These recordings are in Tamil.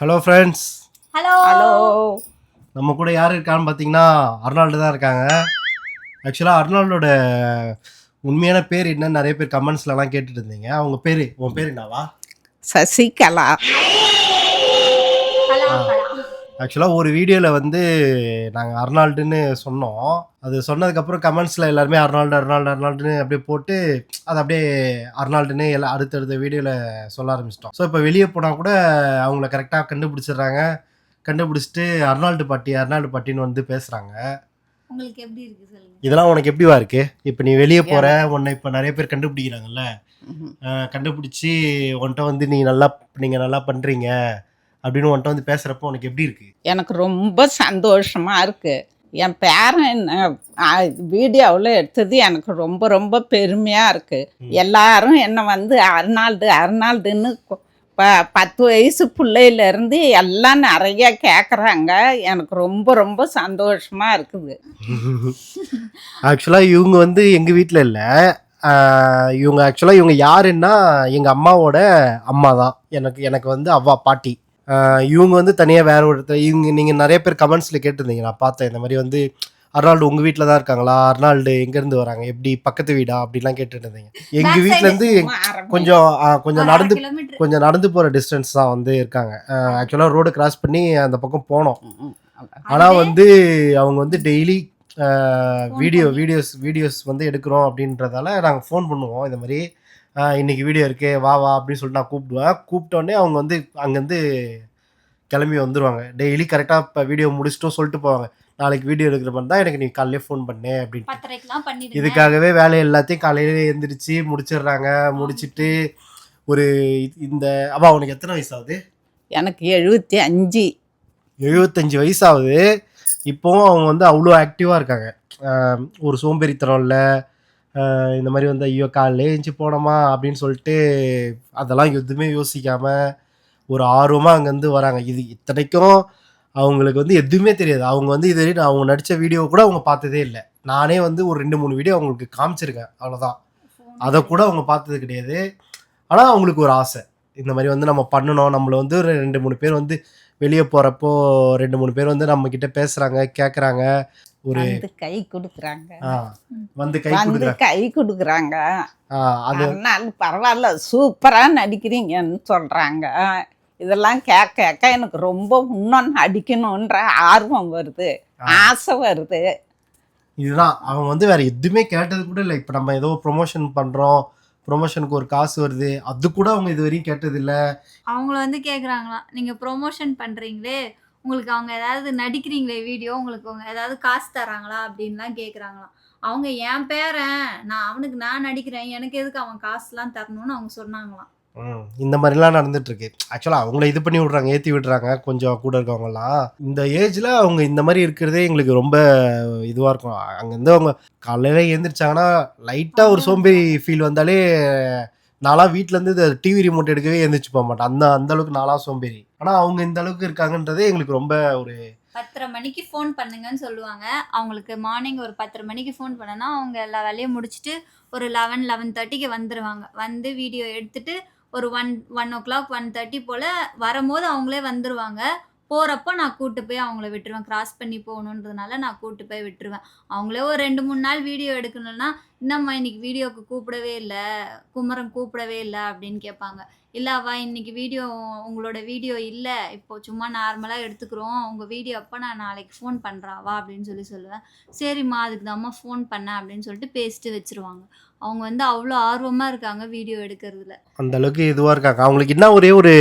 ஹலோ ஃப்ரெண்ட்ஸ் ஹலோ ஹலோ நம்ம கூட யார் இருக்கான்னு பார்த்தீங்கன்னா அர்னால்டு தான் இருக்காங்க. ஆக்சுவலாக அர்னால்டோட உண்மையான பேர் என்னன்னு நிறைய பேர் கமெண்ட்ஸ்லலாம் கேட்டுட்டு இருந்தீங்க. அவங்க பேர் உன் பேர் என்னவா? சசிகலா. ஆக்சுவலாக ஒரு வீடியோவில் வந்து நாங்கள் அர்னால்டுன்னு சொன்னோம். அது சொன்னதுக்கப்புறம் கமெண்ட்ஸில் எல்லாருமே அர்னால்டு அர்னால்டு அர்னால்டுன்னு அப்படியே போட்டு அது அப்படியே அர்னால்டுன்னு எல்லாம் அடுத்தடுத்த வீடியோவில் சொல்ல ஆரம்பிச்சிட்டோம். ஸோ இப்போ வெளியே போனால் கூட அவங்கள கரெக்டாக கண்டுபிடிச்சிடுறாங்க. கண்டுபிடிச்சிட்டு அர்னால்டு பாட்டி அர்னால்டு பாட்டின்னு வந்து பேசுகிறாங்க உங்களுக்கு எப்படி இதெல்லாம் உனக்கு எப்படிவா இருக்கு? இப்போ நீ வெளியே போற உன்னை இப்போ நிறைய பேர் கண்டுபிடிக்கிறாங்கல்ல. கண்டுபிடிச்சி உன்கிட்ட வந்து நீ நல்லா நீங்க நல்லா பண்றீங்க. அப்படின்னு உன்கிட்ட வந்து பேசுறப்போ உனக்கு எப்படி இருக்கு? எனக்கு ரொம்ப சந்தோஷமா இருக்கு. என் பேரன் வீடியோவில் எடுத்தது எனக்கு ரொம்ப ரொம்ப பெருமையாக இருக்கு. எல்லாரும் என்னை வந்து அர்னால்டு அர்னால்டுன்னு ப பத்து வயசு பிள்ளையிலேருந்து எல்லாம் நிறைய கேட்குறாங்க எனக்கு ரொம்ப ரொம்ப சந்தோஷமா இருக்குது. ஆக்சுவலா இவங்க வந்து எங்க வீட்ல இல்ல. இவங்க ஆக்சுவலா இவங்க யாருன்னா எங்க அம்மாவோட அம்மா தான் எனக்கு எனக்கு வந்து அவ்வா பாட்டி. இவங்க வந்து தனியா வேற ஒருத்தர் இவங்க நீங்க நிறைய பேர் கமெண்ட்ஸ்ல கேட்டிருந்தீங்க. நான் பார்த்தேன். இந்த மாதிரி வந்து அர்னால்டு உங்க வீட்டில் தான் இருக்காங்களா? அர்னால்டு எங்க இருந்து வராங்க? எப்படி பக்கத்து வீடா? அப்படிலாம் கேட்டுட்டு இருந்தீங்க எங்க Back வீட்ல side. இருந்து கொஞ்சம் கொஞ்சம் நடந்து கொஞ்சம் நடந்து போற டிஸ்டன்ஸ் தான் வந்து இருக்காங்க. ஆக்சுவலா ரோடு கிராஸ் பண்ணி அந்த பக்கம் போனோம். ஆனா வந்து அவங்க வந்து டெய்லி வீடியோ. வீடியோஸ் வீடியோஸ் வந்து எடுக்கிறோம் அப்படின்றதால நாங்க ஃபோன் பண்ணுவோம். இந்த மாதிரி இன்னைக்கு வீடியோ இருக்கு வா வா அப்படின்னு சொல்லிட்டு நான் கூப்பிடுவேன். கூப்பிட்டோடனே அவங்க வந்து அங்கேருந்து கிளம்பி வந்துருவாங்க. டெய்லி கரெக்டாக இப்போ வீடியோ முடிச்சிட்டும் சொல்லிட்டு போவாங்க. நாளைக்கு வீடியோ எடுக்கிற மாதிரி தான் எனக்கு நீ காலையிலே ஃபோன் பண்ணு அப்படின்னு இதுக்காகவே வேலை எல்லாத்தையும் காலையில எந்திரிச்சு முடிச்சிடுறாங்க. முடிச்சிட்டு ஒரு இந்த அவா உனக்கு எத்தனை வயசு ஆகுது எனக்கு எழுபத்தி அஞ்சு. எழுபத்தஞ்சு வயசாகுது. இப்போவும் அவங்க வந்து அவ்வளோ ஆக்டிவாக இருக்காங்க. ஒரு சோம்பேறித்தனம் இல்லை. இந்த மாதிரி வந்து ஐயோ காலையில் ஏஞ்சி போனோமா அப்படின்னு சொல்லிட்டு அதெல்லாம் எதுவுமே யோசிக்காமல் ஒரு ஆர்வமாக அங்கேருந்து வராங்க. இது இத்தனைக்கும் அவங்களுக்கு வந்து எதுவுமே தெரியாது. அவங்க வந்து இது வரைக்கும் அவங்க நடித்த வீடியோ கூட அவங்க பார்த்ததே இல்லை. நானே வந்து ஒரு ரெண்டு மூணு வீடியோ அவங்களுக்கு காமிச்சிருக்கேன். அவ்வளோதான் அதை கூட அவங்க பார்த்தது கிடையாது. ஆனால் அவங்களுக்கு ஒரு ஆசை. இந்த மாதிரி வந்து நம்ம பண்ணணும். நம்மளை வந்து ஒரு ரெண்டு மூணு பேர் வந்து வெளியே போகிறப்போ ரெண்டு மூணு பேர் வந்து நம்மக்கிட்ட பேசுகிறாங்க கேட்குறாங்க ஒரு வந்து கை கொடுக்குறாங்க. வந்து கை வந்து கொடுக்குறாங்க கை கொடுக்குறாங்க. ஆ, அது அதனால பரவாயில்ல சூப்பராக நடிக்கிறீங்கன்னு சொல்கிறாங்க இதெல்லாம் கேட்க கேட்க எனக்கு ரொம்ப இன்னும் நடிக்கணுன்ற ஆர்வம் வருது ஆசை வருது. இதுதான். அவங்க வந்து வேற எதுவுமே கேட்டது கூட இல்லை. இப்போ நம்ம ஏதோ ப்ரொமோஷன் பண்ணுறோம் ப்ரொமோஷனுக்கு ஒரு காசு வருது அது கூட அவங்க இது வரையும் கேட்டது இல்லை. அவங்கள வந்து கேக்குறாங்களாம். நீங்க ப்ரொமோஷன் பண்றீங்களே உங்களுக்கு அவங்க ஏதாவது நடிக்கிறீங்களே வீடியோ உங்களுக்கு அவங்க ஏதாவது காசு தராங்களா அப்படின்லாம் கேக்குறாங்களாம். அவங்க என் பேரன் நான் அவனுக்கு நான் நடிக்கிறேன் எனக்கு எதுக்கு அவன் காசுலாம் தரணும்னு அவங்க சொன்னாங்களாம். இந்த மாதிரிலாம் நடந்துட்டு இருக்கு ஆக்சுவலாக அவங்கள இது பண்ணி விட்றாங்க ஏற்றி விடுறாங்க கொஞ்சம் கூட இருக்கவங்கலாம். இந்த ஏஜில் அவங்க இந்த மாதிரி இருக்கிறதே எங்களுக்கு ரொம்ப இதுவாக இருக்கும். அங்கேருந்து அவங்க காலையில் எழுந்திரிச்சாங்கன்னா லைட்டாக ஒரு சோம்பேறி ஃபீல் வந்தாலே நான்லாம் வீட்டிலேருந்து இந்த டிவி ரிமோட் எடுக்கவே எழுந்திரிச்சு போக மாட்டேன். அந்த அந்த அளவுக்கு நான்லாம் சோம்பேறி. ஆனால் அவங்க இந்த அளவுக்கு இருக்காங்கன்றதே எங்களுக்கு ரொம்ப ஒரு பத்தரை மணிக்கு ஃபோன் பண்ணுங்கன்னு சொல்லுவாங்க. அவங்களுக்கு மார்னிங் ஒரு பத்தரை மணிக்கு ஃபோன் பண்ணனா அவங்க எல்லா வேலையும் முடிச்சுட்டு ஒரு லெவன் லெவன் தேர்ட்டிக்கு வந்துடுவாங்க வந்து வீடியோ எடுத்துட்டு ஒரு one one o'clock one thirty போல் வரும்போது அவங்களே வந்துடுவாங்க போகிறப்ப நான் கூட்டு போய் அவங்கள விட்டுருவேன். கிராஸ் பண்ணி போகணுன்றதுனால நான் கூட்டு போய் விட்டுருவேன். அவங்களே ஒரு ரெண்டு மூணு நாள் வீடியோ எடுக்கணும்னா என்னம்மா இன்னைக்கு வீடியோவுக்கு கூப்பிடவே இல்லை? குமரன் கூப்பிடவே இல்லை? அப்படின்னு கேட்பாங்க. இல்லை இன்னைக்கு வீடியோ உங்களோட வீடியோ இல்லை. இப்போ சும்மா நார்மலாக எடுத்துக்கிறோம். உங்கள் வீடியோ அப்போ நான் நாளைக்கு ஃபோன் பண்ணுறாவா அப்படின்னு சொல்லி சொல்லுவேன். சரிம்மா அதுக்கு தாம்மா ஃபோன் பண்ணேன் அப்படின்னு சொல்லிட்டு பேசிட்டு வச்சிருவாங்க. அவங்க வந்து அவ்வளோ ஆர்வமாக இருக்காங்க வீடியோ எடுக்கிறதுல. அந்த அளவுக்கு இதுவாக இருக்காங்க. அவங்களுக்கு என்ன ஒரே ஒரு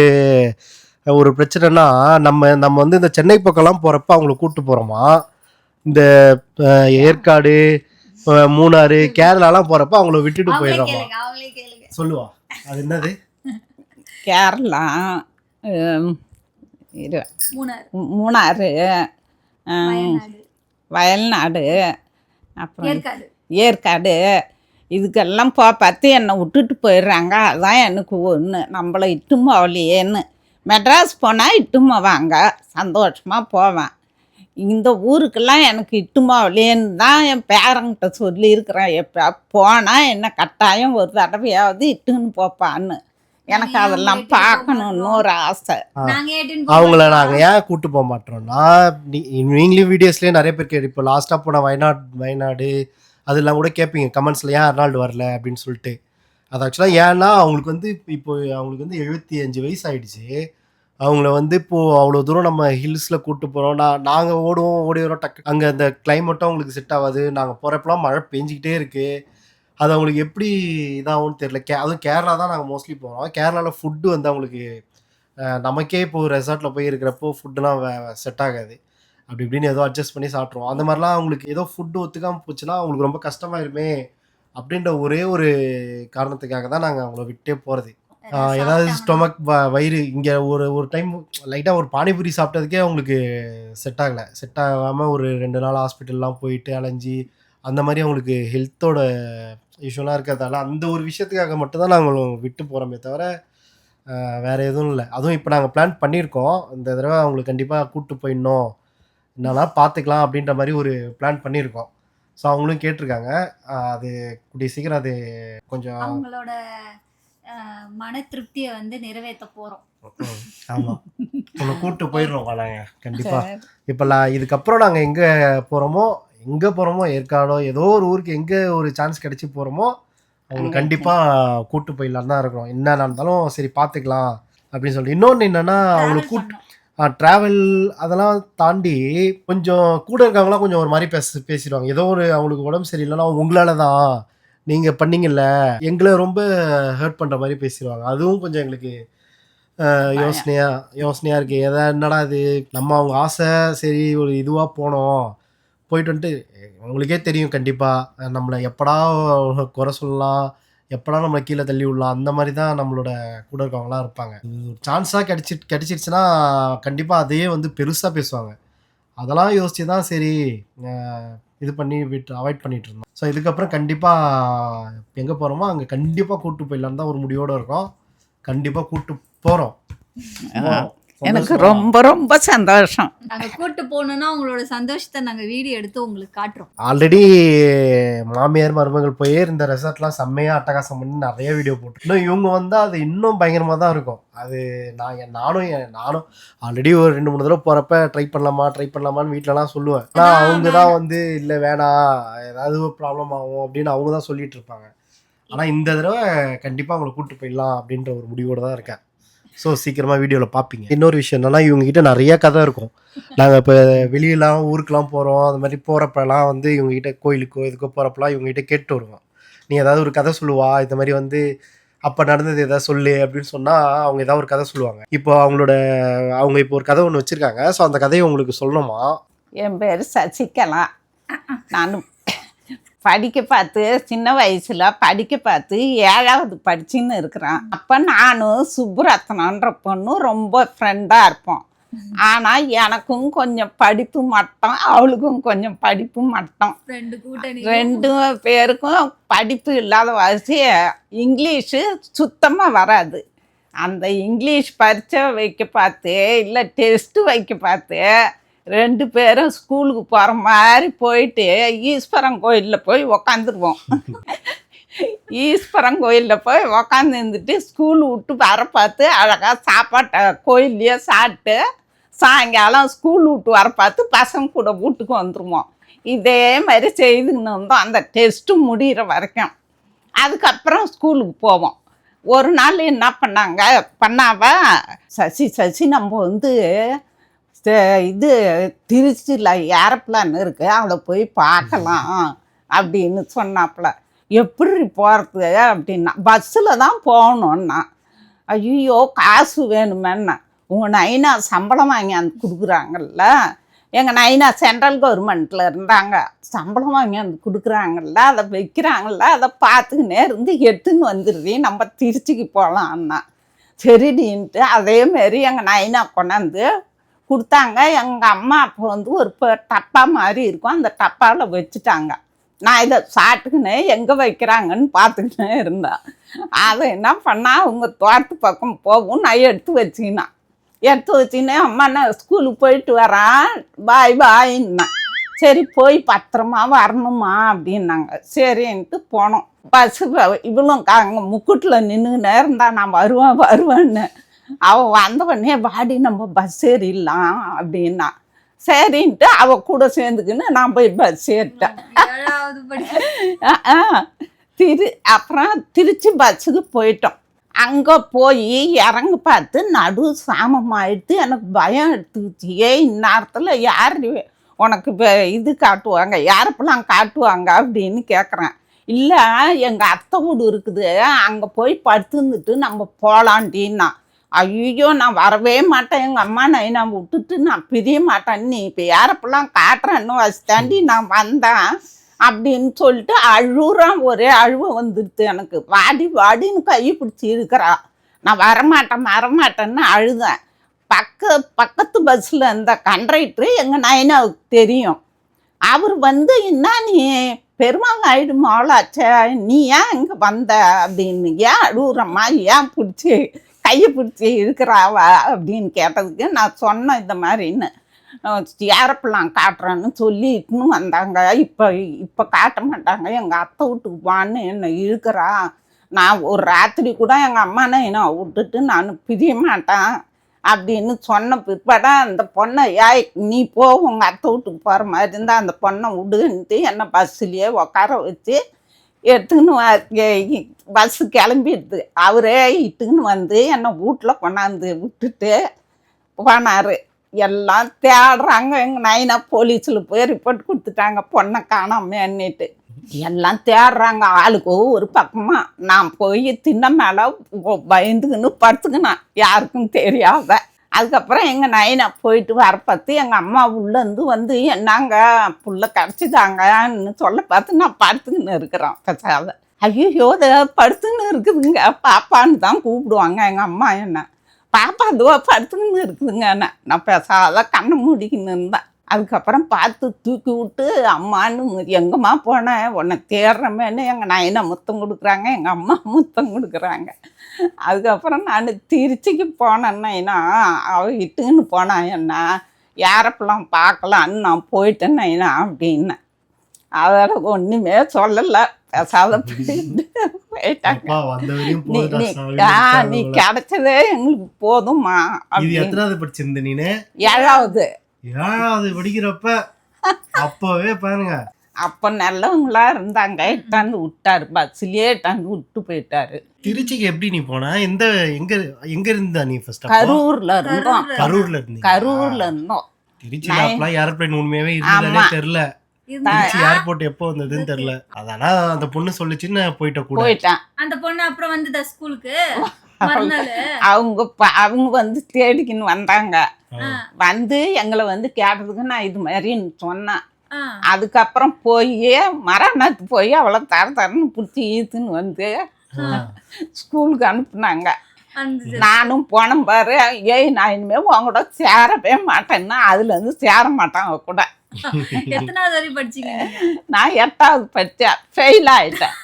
ஒரு பிரச்சனைனா நம்ம நம்ம வந்து இந்த சென்னை பக்கம்லாம் போகிறப்ப அவங்கள கூப்பிட்டு போகிறோமா இந்த ஏற்காடு மூணாறு கேரளாலாம் போகிறப்ப அவங்கள விட்டுட்டு அவங்களே போயிடுறோமா? கேளுங்க அவங்களே கேளுங்க. சொல்லுவா. அது என்னது? கேரளா இரு மூணாறு. வயல்நாடு. அப்புறம் ஏற்காடு. ஏற்காடு இதுக்கெல்லாம் போ பார்த்து என்னை விட்டுட்டு போயிடுறாங்க. அதான் எனக்கு ஒன்று நம்மளை இட்டும் போகலையேன்னு மெட்ராஸ் போனால் இட்டும் போவாங்க சந்தோஷமாக போவேன். இந்த ஊருக்கெல்லாம் எனக்கு இட்டும் போகலையேன்னு தான் என் பேரங்கிட்ட சொல்லியிருக்கிறேன். எப்போ போனால் என்ன கட்டாயம் ஒரு தடவையாவது இட்டுன்னு போப்பான்னு. எனக்கு அதெல்லாம் பார்க்கணுன்னு ஒரு ஆசை. அவங்கள நாங்கள் ஏன் கூட்டு போக மாட்டோம்னா நீங்களும் வீடியோஸ்லேயே நிறைய பேர் கேட்டு இப்போ லாஸ்ட்டாக போன வயநாடு வயநாடு அதெல்லாம் கூட கேட்பீங்க கமெண்ட்ஸில் ஏன் அர்னால்டு வரல அப்படின்னு சொல்லிட்டு. அது ஆக்சுவலாக ஏன்னா அவங்களுக்கு வந்து இப்போ அவங்களுக்கு வந்து எழுபத்தி அஞ்சு வயசு ஆயிடுச்சு அவங்கள வந்து இப்போது அவ்வளோ தூரம் நம்ம ஹில்ஸில் கூப்பிட்டு போகிறோம் நான் நாங்கள் ஓடுவோம் ஓடி வரோம் டக்கு அங்கே அந்த கிளைமேட்டும் அவங்களுக்கு செட் ஆகாது. நாங்கள் போகிறப்பெல்லாம் மழை பெஞ்சிக்கிட்டே இருக்குது அது அவங்களுக்கு எப்படி இதாகும்னு தெரியல. கே அதுவும் கேரளா தான் நாங்கள் மோஸ்ட்லி போகிறோம் கேரளாவில் ஃபுட்டு வந்து அவங்களுக்கு நமக்கே இப்போது ரெசார்ட்டில் போய் இருக்கிறப்போ ஃபுட்டுலாம் செட் ஆகாது. அப்படி இப்படின்னு ஏதோ அட்ஜஸ்ட் பண்ணி சாப்பிட்ருவோம் அந்த மாதிரிலாம் அவங்களுக்கு ஏதோ ஃபுட்டு ஒத்துக்காமல் போச்சுன்னா அவங்களுக்கு ரொம்ப கஷ்டமாயிருமே. அப்படின்ற ஒரே ஒரு காரணத்துக்காக தான் நாங்கள் அவங்கள விட்டே போகிறது ஏதாவது ஸ்டொமக் வயிறு இங்கே ஒரு ஒரு டைம் லைட்டாக ஒரு பானிபூரி சாப்பிட்டதுக்கே அவங்களுக்கு செட் ஆகலை. செட் ஆகாமல் ஒரு ரெண்டு நாள் ஹாஸ்பிட்டல்லாம் போயிட்டு அலைஞ்சி அந்த மாதிரி அவங்களுக்கு ஹெல்த்தோட இஷ்யூலாம் இருக்கிறதால அந்த ஒரு விஷயத்துக்காக மட்டும்தான் நாங்கள் விட்டு போகிறோமே தவிர வேற எதுவும் இல்லை. அதுவும் இப்போ நாங்கள் பிளான் பண்ணியிருக்கோம். இந்த தடவை அவங்களுக்கு கண்டிப்பாக கூப்பிட்டு போயிடணும். என்னன்னா பார்த்துக்கலாம் அப்படின்ற மாதிரி ஒரு பிளான் பண்ணியிருக்கோம். ஸோ அவங்களும் கேட்டிருக்காங்க. அது கூடிய சீக்கிரம் அது கொஞ்சம் அவங்களோட மன திருப்தியை வந்து நிறைவேற்ற போறோம். ஆமாம் உங்களை கூப்பிட்டு போயிடுறோம் நாங்கள் கண்டிப்பாக இப்போ நான் இதுக்கப்புறம் நாங்கள் எங்கே போகிறோமோ எங்கே போகிறோமோ ஏற்காடோ ஏதோ ஒரு ஊருக்கு எங்கே ஒரு சான்ஸ் கிடச்சி போகிறோமோ அவங்க அங்க கண்டிப்பாக கூட்டு போயிடலாம் தான் இருக்கிறோம். என்ன நடந்தாலும் சரி பார்த்துக்கலாம் அப்படின்னு சொல்லிட்டு. இன்னொன்று என்னென்னா அவங்களை Travel கூட்டு. ட்ராவல் அதெல்லாம் தாண்டி கொஞ்சம் கூட இருக்கவங்களாம் கொஞ்சம் ஒரு மாதிரி பேச பேசிடுவாங்க. ஏதோ ஒரு அவங்களுக்கு உடம்பு சரியில்லைன்னா உங்களால தான். நீங்கள் பண்ணீங்கல்ல. எங்களை ரொம்ப ஹர்ட் பண்ணுற மாதிரி பேசிடுவாங்க. அதுவும் கொஞ்சம் எங்களுக்கு யோசனையாக யோசனையா யோசனையாக இருக்குது எதா என்னடா இது? நம்ம அவங்க ஆசை சரி ஒரு இதுவாக போனோம். போயிட்டு வந்துட்டு உங்களுக்கே தெரியும் கண்டிப்பாக நம்மளை எப்படா குறை சொல்லலாம். எப்படா நம்மளை கீழே தள்ளி விடலாம்? அந்த மாதிரி தான் நம்மளோட கூட இருக்கவங்களாம் இருப்பாங்க. சான்ஸாக கிடச்சி கிடச்சிருச்சுன்னா கண்டிப்பாக அதையே வந்து பெருசாக பேசுவாங்க. அதெல்லாம் யோசிச்சு தான் சரி இது பண்ணி விட்டு அவாய்ட் பண்ணிட்டு இருந்தோம். ஸோ இதுக்கப்புறம் கண்டிப்பாக எங்கே போகிறோமோ அங்கே கண்டிப்பாக கூப்பிட்டு போயிடலான்னு தான் ஒரு முடிவோடு இருக்கோம். கண்டிப்பாக கூப்பிட்டு போகிறோம் எனக்கு ரொம்ப ரொம்ப சந்தோஷம். நாங்க கூட்டு போகணும்னா உங்களோட சந்தோஷத்தை நாங்க வீடியோ எடுத்து உங்களுக்கு காட்டுறோம். ஆல்ரெடி மாமியார் மருமகள் போயே இந்த ரெசார்ட்லாம் செம்மையாக அட்டகாசம் பண்ணி நிறைய வீடியோ போட்டு இன்னும் இவங்க வந்தால் அது இன்னும் பயங்கரமாக தான் இருக்கும். அது நான் என் நானும் என் நானும் ஆல்ரெடி ஒரு ரெண்டு மூணு தடவை போகிறப்ப ட்ரை பண்ணலாமா ட்ரை பண்ணலாமான்னு வீட்டிலலாம் சொல்லுவேன். ஆனால் அவங்க தான் வந்து இல்லை வேணாம் ஏதாவது ஒரு ப்ராப்ளம் ஆகும் அப்படின்னு அவங்க தான் சொல்லிட்டு இருப்பாங்க. ஆனால் இந்த தடவை கண்டிப்பாக அவங்கள கூப்பிட்டு போயிடலாம் அப்படின்ற ஒரு முடிவோடு தான் இருக்கேன். ஸோ சீக்கிரமாக வீடியோவில் பார்ப்பீங்க இன்னொரு விஷயம் என்னன்னா இவங்க கிட்ட நிறைய கதை இருக்கும். நாங்கள் இப்போ வெளியெல்லாம் ஊருக்கெலாம் போகிறோம் அந்த மாதிரி போகிறப்பெல்லாம் வந்து இவங்ககிட்ட கோயிலுக்கோ இதுக்கோ போகிறப்பெல்லாம் இவங்ககிட்ட கேட்டு வருவோம் நீ ஏதாவது ஒரு கதை சொல்லுவா? இந்த மாதிரி வந்து அப்போ நடந்தது எதாவது சொல்லு அப்படின்னு சொன்னால் அவங்க ஏதாவது ஒரு கதை சொல்லுவாங்க. இப்போ அவங்களோட அவங்க இப்போ ஒரு கதை ஒன்று வச்சுருக்காங்க. ஸோ அந்த கதையை உங்களுக்கு சொல்லணுமா? என் பேர் சசிகலா. நான் படிக்க பார்த்து சின்ன வயசில் படிக்க பார்த்து ஏழாவது படிச்சுன்னு இருக்கிறேன். அப்போ நானும் சுப்புரத்னன்ற பொண்ணு ரொம்ப ஃப்ரெண்டாக இருப்போம். ஆனால் எனக்கும் கொஞ்சம் படிப்பு மட்டம் அவளுக்கும் கொஞ்சம் படிப்பு மட்டம். ரெண்டு பேருக்கும் படிப்பு இல்லாத வயசு இங்கிலீஷு சுத்தமாக வராது. அந்த இங்கிலீஷ் பரீட்சை வைக்க பார்த்து இல்லை டெஸ்ட்டு வைக்க பார்த்து ரெண்டு பேரும் ஸ்கூலுக்கு போகிற மாதிரி போயிட்டு ஈஸ்வரன் கோயிலில் போய் உக்காந்துருவோம். ஈஸ்வரன் கோயிலில் போய் உக்காந்து இருந்துட்டு ஸ்கூல் விட்டு வர பார்த்து அழகாக சாப்பாட்டை கோயில்லையே சாப்பிட்டு சாயங்காலம் ஸ்கூல் விட்டு வர பார்த்து பசங்க கூட வீட்டுக்கு வந்துருவோம். இதே மாதிரி செய்துன்னு வந்தோம். அந்த டெஸ்ட்டு முடிகிற வரைக்கும். அதுக்கப்புறம் ஸ்கூலுக்கு போவோம். ஒரு நாள் என்ன பண்ணாங்க? பண்ணாவ சசி சசி நம்ம வந்து இது திருச்சியில் ஏரோப்ளான் இருக்கு அவளை போய் பார்க்கலாம் அப்படின்னு சொன்னாப்புல எப்படி போகிறது அப்படின்னா பஸ்ஸில் தான் போகணுன்னா ஐயோ காசு வேணுமேன்னா. உங்கள் நைனா சம்பளம் வாங்கி வந்து கொடுக்குறாங்கல்ல. எங்கள் நைனா சென்ட்ரல் கவர்மெண்ட்டில் இருந்தாங்க. சம்பளம் வாங்கி வந்து கொடுக்குறாங்கல்ல அதை வைக்கிறாங்கல்ல அதை பார்த்துக்கினே இருந்து எடுத்துன்னு வந்துடுறீ நம்ம திருச்சிக்கு போகலான்னா. சரிடின்ட்டு அதேமாரி எங்கள் நைனா கொண்டாந்து கொடுத்தாங்க. எங்கள் அம்மா அப்போ வந்து ஒரு ப- டப்பா மாதிரி இருக்கும். அந்த டப்பாவில் வச்சுட்டாங்க. நான் இதை சாப்பிட்டுக்கினே எங்கே வைக்கிறாங்கன்னு பார்த்துக்கிட்டே இருந்தேன் அதை என்ன பண்ணால் அவங்க தோட்டத்து பக்கம் போகும் நான் எடுத்து வச்சுக்கினேன் எடுத்து வச்சுக்கினே அம்மா நான் ஸ்கூலுக்கு போயிட்டு வரேன். பாய் பாயின்னா சரி போய் பத்திரமா வரணுமா அப்படின்னாங்க. சரின்ட்டு போனோம். பஸ்ஸு இவளும் அங்கே முக்கூட்டில் நின்றுக்கினே இருந்தா. நான் வருவேன் வருவேன்னு. அவள் வந்த உடனே வாடி நம்ம பஸ் ஏறிடலாம் அப்படின்னா. சரின்ட்டு அவ கூட சேர்ந்துக்கின்னு நான் போய் பஸ் ஏறிட்டேன். திரு அப்புறம் திருச்சி பஸ்ஸுக்கு போயிட்டோம். அங்கே போய் இறங்க பார்த்து நடு சாமம் ஆயிடுத்து எனக்கு பயம் எடுத்துக்கிச்சு. ஏய் இந்நேரத்தில் யார் உனக்கு இப்போ இது காட்டுவாங்க யாரப்பெல்லாம் காட்டுவாங்க அப்படின்னு கேட்குறேன் இல்லை எங்கள் அத்தை வீடு இருக்குது அங்கே போய் படுத்துருந்துட்டு நம்ம போகலான்டின்னா ஐயோ நான் வரவே மாட்டேன். எங்கள் அம்மா நைனா விட்டுட்டு நான் பிரிய மாட்டேன். நீ இப்போ யாரப்பெல்லாம் காட்டுறேன்னு வச்சுட்டாண்டி நான் வந்தேன் அப்படின்னு சொல்லிட்டு அழுறான் ஒரே அழுவ வந்துடுது எனக்கு. வாடி வாடின்னு கை பிடிச்சி இருக்கிறா. நான் வரமாட்டேன் வரமாட்டேன்னு அழுதேன். பக்க பக்கத்து பஸ்ஸில் இருந்த கண்டக்டரு எங்கள் நயனாவுக்கு தெரியும். அவர் வந்து என்ன நீ? பெருமாள் ஆயிடு நீ ஏன் இங்கே வந்த? அப்படின்னு ஏன் அழுகுறம்மா ஏன் பிடிச்சி கையை பிடிச்சி இருக்கிறாவா அப்படின்னு கேட்டதுக்கு நான் சொன்னேன் இந்த மாதிரின்னு ஏறப்பெல்லாம் காட்டுறேன்னு சொல்லி இட்டுன்னு வந்தாங்க. இப்போ இப்போ காட்ட மாட்டாங்க. எங்கள் அத்தை வீட்டுக்கு வான்னு என்னை இழுக்கிறா. நான் ஒரு ராத்திரி கூட எங்கள் அம்மானை என்ன விட்டுட்டு நான் பிரிய மாட்டேன் அப்படின்னு சொன்ன பிற்பாடா அந்த பொண்ணை ஏய் நீ போ உங்கள் அத்தை வீட்டுக்கு போகிற மாதிரி இருந்தால் அந்த பொண்ணை விடுன்ட்டு என்னை பஸ்ஸுலேயே உட்கார வச்சு எடுத்துக்கின்னு பஸ்ஸு கிளம்பிடுது. அவரே இட்டுக்கின்னு வந்து என்னை வீட்டில் கொண்டாந்து விட்டுட்டு போனார். எல்லாம் தேடுறாங்க. எங்கள் நைனா போலீஸில் போய் ரிப்போர்ட் கொடுத்துட்டாங்க. பொண்ணை காணாமன்னுட்டு எல்லாம் தேடுறாங்க. ஆளுக்கு ஒரு பக்கமாக நான் போய் தின்ன மேலே பயந்துக்கின்னு படுத்துக்கினேன். யாருக்கும் தெரியாத. அதுக்கப்புறம் எங்கள் நயனா போயிட்டு வர பார்த்து எங்கள் அம்மா உள்ளேருந்து வந்து என்னங்க? புள்ள கிடச்சிதாங்கன்னு சொல்ல பார்த்து நான் படுத்துக்கின்னு இருக்கிறேன். பேசாத ஐயோ இதை படுத்துக்கின்னு இருக்குதுங்க. பாப்பான்னு தான் கூப்பிடுவாங்க எங்கள் அம்மா என்ன. பாப்பா அதுவா படுத்துக்கின்னு இருக்குதுங்க. என்ன. நான் பேசாத கண்ணை மூடிக்கின்னு இருந்தேன். அதுக்கப்புறம் பார்த்து தூக்கி விட்டு அம்மான்னு எங்கம்மா போனேன் உன்னை தேடுறமேன்னு எங்கள் நயனை முத்தம் கொடுக்குறாங்க எங்கள் அம்மா முத்தம் கொடுக்குறாங்க. அதுக்கப்புறம் நான் திருச்சிக்கு போனேன்னா அவ இட்டுன்னு போனான் என்ன? யாரப்பெல்லாம் பார்க்கலான்னு நான் போயிட்டேன்னா அப்படின்னேன். அதோட ஒன்றுமே சொல்லலை. பேசாத போயிட்டு போயிட்டாங்க. ஆ நீ. கிடைச்சதே எங்களுக்கு போதும்மா ஏழாவது. ஏழாவது படிக்கிறப்ப அப்பவே பாருங்க. அப்போ நல்லவங்களா இருந்தாங்க. எட்டாந்து விட்டாரு. பஸ்லயே எட்டாந்து விட்டு போயிட்டாரு. திருச்சிக்கு எப்படி நீ போன? எந்த எங்க எங்க இருந்தா நீ ஃபர்ஸ்ட் கரூர்ல இருந்தோம். கரூர்ல. இருந்தீங்க. கரூர்ல இருந்தோம். திருச்சியில நான்- அப்பலாம் ஏரோப்ளேன் உண்மையாவே இருந்ததே ஆமா. தெரியல. திருச்சி ஏர்போர்ட் எப்போ வந்ததுன்னு தெரியல. அதெல்லாம் அந்த பொண்ணு சொல்லுச்சுன்னு போயிட்ட கூட. போயிட்டேன். அந்த பொண்ணு அப்புறம் வந்ததா ஸ்கூலுக்கு அவங்க அவங்க வந்து தேடிக்கின்னு வந்தாங்க. வந்து எங்களை வந்து கேட்டதுக்கு நான் இது மாதிரின்னு சொன்னேன். அதுக்கப்புறம் போய் மரணத்து போய் அவளை தர தரன்னு பிடிச்சி ஈத்துன்னு வந்து. ஸ்கூலுக்கு அனுப்புனாங்க. நானும் போனேன் பாரு. ஏய் நான் இனிமேல் உன் கூட சேரவே மாட்டேன்னா அதுலேருந்து சேர மாட்டேன் அவ கூட. எத்தனாவது வரை படிச்சீங்க நீங்க? நான் எட்டாவது படித்தேன் ஃபெயில் ஆயிட்டேன்.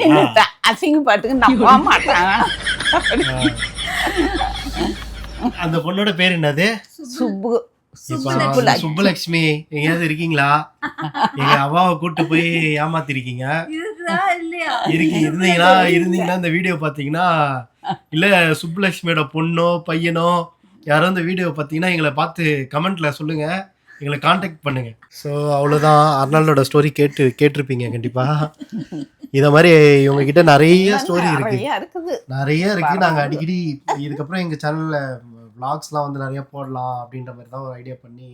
நின்றுட்டேன் அசிங்கப்பட்டுக்கு நான் போக மாட்டேன். அந்த பொண்ணோட பேர் என்னது? சுப்பு. சுப்புலட்சுமி. எங்கேயாவது இருக்கீங்களா? எங்க அம்மாவை கூட்டு போய் ஏமாத்திருக்கீங்க. இருக்கீங்க. இருந்தீங்கன்னா இருந்தீங்கன்னா இந்த வீடியோ பாத்தீங்கன்னா இல்ல சுப்புலட்சுமியோட பொண்ணோ பையனோ யாரோ இந்த வீடியோ பார்த்தீங்கன்னா எங்களை பார்த்து கமெண்ட்ல சொல்லுங்க. எங்களை காண்டாக்ட் பண்ணுங்க. ஸோ அவ்வளோதான் அர்னால்டோட ஸ்டோரி கேட்டு கேட்டிருப்பீங்க கண்டிப்பா. இத மாதிரி இவங்க கிட்ட நிறைய ஸ்டோரி இருக்கு நிறைய இருக்கு. நாங்க அடிக்கடி இதுக்கப்புறம் எங்க சேனல்ல vlogsலாம் வந்து நிறைய போடலாம் அப்படின்ற மாதிரி தான் ஒரு ஐடியா பண்ணி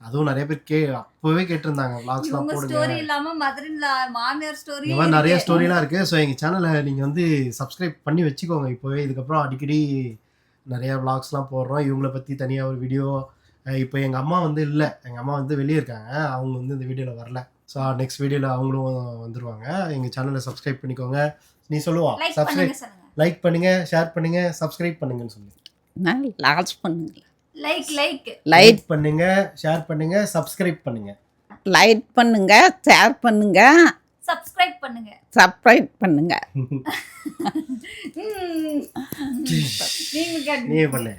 அதுவும் நிறைய பேர் கே அப்பவே கேட்டிருந்தாங்க இவங்க போடுங்க. ஸ்டோரி இல்லாம மதுரின் மாமியார் ஸ்டோரி இந்த மாதிரி நிறைய ஸ்டோரிலாம் இருக்கு. ஸோ எங்க சேனலை நீங்க வந்து சப்ஸ்கிரைப் பண்ணி வச்சுக்கோங்க. இப்போவே இதுக்கப்புறம் அடிக்கடி நிறைய vlogsலாம் போடுறோம். இவங்கள பத்தி தனியா ஒரு வீடியோ இப்போ எங்க அம்மா வந்து இல்லை. எங்க அம்மா வந்து வெளியே இருக்காங்க. அவங்க வந்து இந்த வீடியோல வரல. ஸோ நெக்ஸ்ட் வீடியோல அவங்களும் வந்துருவாங்க. எங்க சேனலை சப்ஸ்கிரைப் பண்ணிக்கோங்க. நீ சொல்லுவா. லைக் சப்ஸ்கிரைப் லைக் பண்ணுங்க ஷேர் பண்ணுங்க சப்ஸ்கிரைப் பண்ணுங்கன்னு சொல்லி. லாஸ் பண்ணுங்க. லைக் லைக் லைட் லைக் பண்ணுங்க ஷேர் பண்ணுங்க சப்ஸ்கிரைப் பண்ணுங்க. லைட் பண்ணுங்க ஷேர் பண்ணுங்க. சப்ஸ்கிரைப் பண்ணுங்க. சப்ஸ்கிரைப் பண்ணுங்க. நீங்க பண்ணு.